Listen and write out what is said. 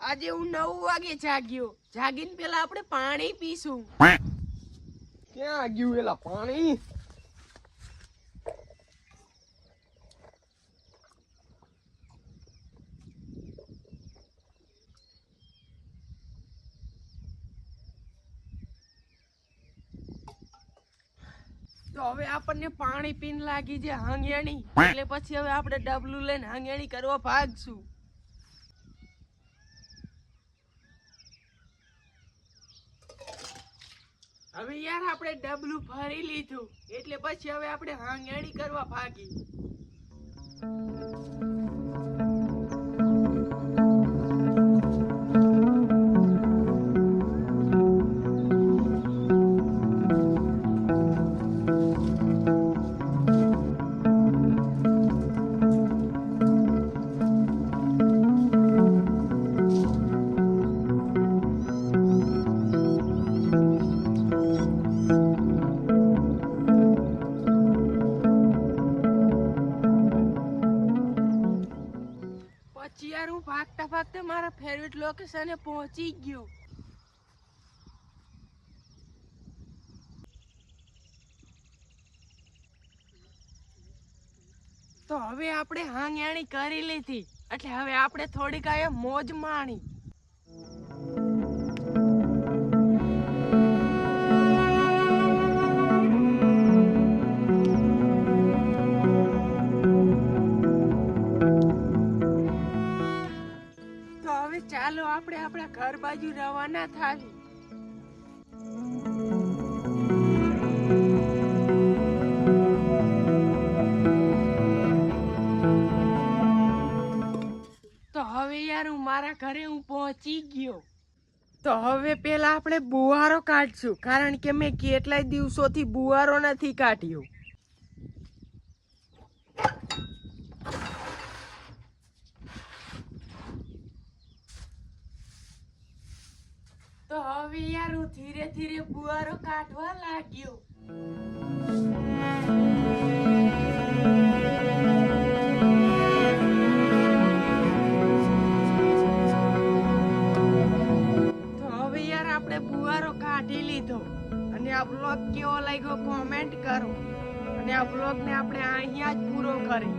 આજે હું નવ વાગે જાગ્યો. જાગીને પેલા આપણે પાણી પીશું. ક્યાં? ગયું એલા પાણી? તો હવે આપણને પાણી પીન લાગી છે હંગેણી. એટલે પછી હવે આપણે ડબલું લઈને હંગેણી કરવા ભાગશું. હવે યાર આપણે ડબલું ફરી લીધું. એટલે પછી હવે આપણે હાંગેણી કરવા ભાગી. પછી યાર હું ભાગતા ભાગતા મારા ફેવરેટ લોકેશને પહોંચી ગયો. તો હવે આપણે હાંગયાણી કરી લીધી. એટલે હવે આપણે થોડીક આ મોજ માણી. ચાલો આપણે આપણા ઘર બાજુ રવાના થાવી. તો હવે યાર હું મારા ઘરે હું પહોંચી ગયો. તો હવે પેલા આપણે બુવારો કાઢશું, કારણ કે મેં કેટલાય દિવસોથી બુવારો નથી કાઢ્યો. તો હવે યાર હું ધીરે ધીરે બુવારો કાઢવા લાગ્યો. તો હવે આપણે બુવારો કાઢી લીધો. અને આ બ્લોગ કેવો લાગ્યો કોમેન્ટ કરો. અને આ બ્લોગને આપણે અહીંયા જ પૂરો કરી